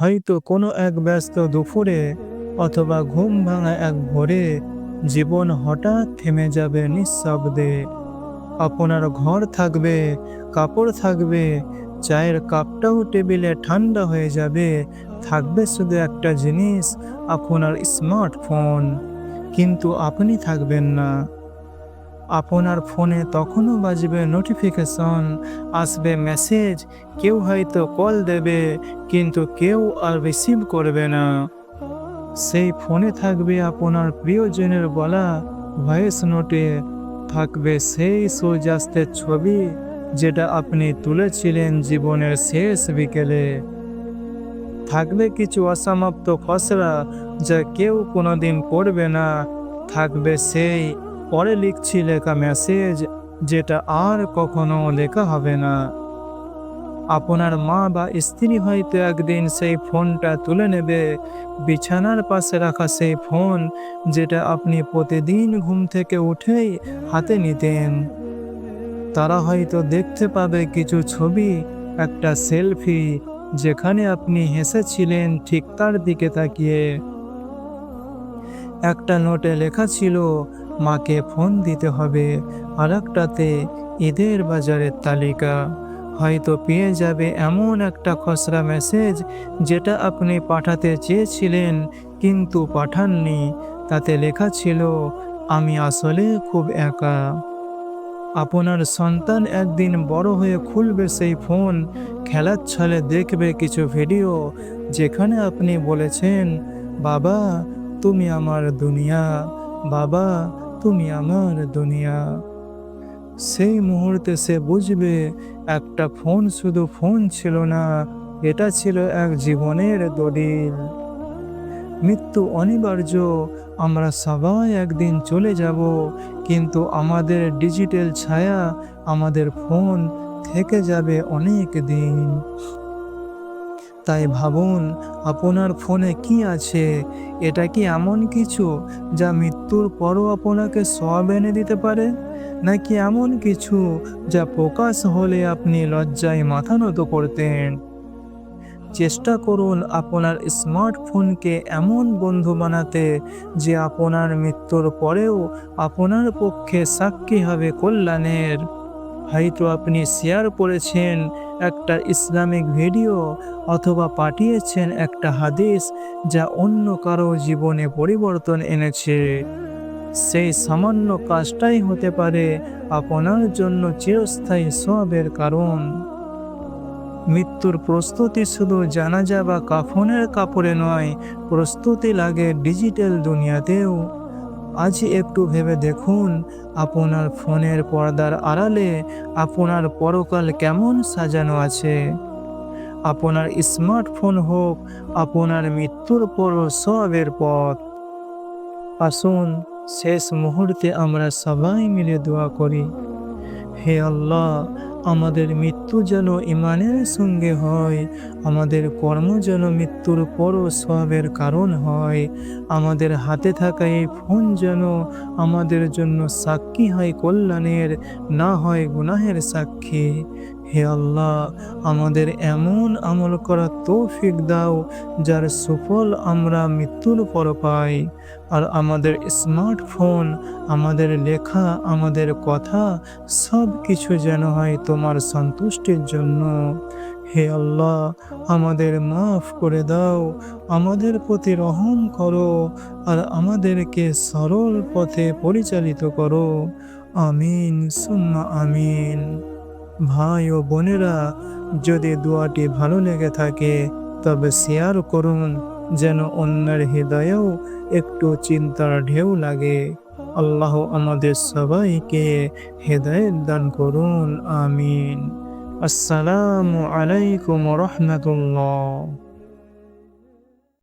হয়তো কোনো এক ব্যস্ত দুপুরে অথবা ঘুম ভাঙা এক ভোরে জীবন হঠাৎ থেমে যাবে নিঃশব্দে। আপনার ঘর থাকবে, কাপড় থাকবে, চায়ের কাপটাও টেবিলে ঠান্ডা হয়ে যাবে, থাকবে শুধু একটা জিনিস, আপনার স্মার্টফোন। কিন্তু আপনি থাকবেন না। আপনার ফোনে তখনও বাজবে নোটিফিকেশন আসবে মেসেজ কেউ হয়তো কল দেবে, কিন্তু কেউ আর রিসিভ করবে না। সেই ফোনে থাকবে আপনার প্রিয়জনের বলা ভয়েস নোটে থাকবে সেই সূর্যাস্তের ছবি, যেটা আপনি তুলেছিলেন জীবনের শেষ বিকেলে। থাকবে কিছু অসমাপ্ত খসড়া, যা কেউ কোনোদিন পড়বে না। থাকবে সেই পরে লিখছি লেখা মেসেজ যেটা আর কখনো লেখা হবে না। আপনার মা বা স্ত্রী হয়তো একদিন সেই ফোনটা তুলে নেবে। বিছানার পাশে রাখা সেই ফোন যেটা আপনি প্রতিদিন ঘুম থেকে উঠেই হাতে নিতেন। তারা হয়তো দেখতে পাবে কিছু ছবি, একটা সেলফি, যেখানে আপনি হেসেছিলেন ঠিক তার দিকে তাকিয়ে। একটা নোটে লেখা ছিল মাকে ফোন দিতে হবে। আর একটাতে ঈদের বাজারের তালিকা। হয়তো পেয়ে যাবে এমন একটা খসড়া মেসেজ যেটা আপনি পাঠাতে চেয়েছিলেন কিন্তু পাঠাননি। তাতে লেখা ছিল, আমি আসলে খুব একা। আপনার সন্তান একদিন বড় হয়ে খুলবে সেই ফোন। খেলার ছলে দেখবে কিছু ভিডিও যেখানে আপনি বলেছেন, বাবা, তুমি আমার দুনিয়া। বাবা তুমি আমার দুনিয়া। সেই মুহূর্তে সে বুঝবে, একটা ফোন শুধু ফোন ছিল না, এটা ছিল এক জীবনের দলিল। মৃত্যু অনিবার্য, আমরা সবাই একদিন চলে যাব, কিন্তু আমাদের ডিজিটাল ছায়া আমাদের ফোন থেকে যাবে অনেক দিন। তাই ভাবুন, আপনার ফোনে কি আছে? এটা কি এমন কিছু যা মৃত্যুর পরও আপনাকে সব এনে দিতে পারে? নাকি এমন কিছু যা প্রকাশ হলে আপনি লজ্জায় মাথা নত করতেন? চেষ্টা করুন আপনার স্মার্টফোনকে এমন বন্ধু বানাতে যে আপনার মৃত্যুর পরেও আপনার পক্ষে সাক্ষী হবে কল্যাণের। হয়তো আপনি শেয়ার করেছেন একটা ইসলামিক ভিডিও অথবা পাঠিয়েছেন একটা হাদিস যা অন্য কারও জীবনে পরিবর্তন এনেছে। সেই সামান্য কাজটাই হতে পারে আপনার জন্য চিরস্থায়ী সবের কারণ। মৃত্যুর প্রস্তুতি শুধু জানাজা বা কাফনের কাপড়ে নয়, প্রস্তুতি লাগে ডিজিটাল দুনিয়াতেও। আজ একটু ভেবে দেখুন আপনার ফোনের পর্দার আড়ালে আপনার পরকাল কেমন সাজানো আছে। আপনার স্মার্টফোন হোক, আপনার মৃত্যুর পর সবের পথ। আসুন, শেষ মুহূর্তে আমরা সবাই মিলে দোয়া করি। হে আল্লাহ আমাদের মৃত্যু যেন ইমানের সঙ্গে হয়, আমাদের কর্ম যেন মৃত্যুর পরও সবের কারণ হয়, আমাদের হাতে থাকা এই ফোন যেন আমাদের জন্য সাক্ষী হয় কল্যাণের, না হয় গুনাহের সাক্ষী। হে আল্লাহ, আমাদের এমন আমল করার তৌফিক দাও যার সুফল আমরা মৃত্যুর পর পাই। আর আমাদের স্মার্টফোন, আমাদের লেখা, আমাদের কথা সব কিছু যেন হয় তোমার সন্তুষ্টির জন্য। হে আল্লাহ, আমাদের মাফ করে দাও, আমাদের প্রতি রহম করো, আর আমাদেরকে সরল পথে পরিচালিত করো। আমিন, সুম্মা আমিন। ভাই ও বোনেরা, যদি দোয়াটি ভালো লেগে থাকে, তবে শেয়ার করুন, যেন অন্যের হৃদয়েও একটু চিন্তার ঢেউ লাগে। আল্লাহ আমাদের সবাইকে হৃদয় দান করুন, আমিন। আসসালামু আলাইকুম রহমতুল্লাহ।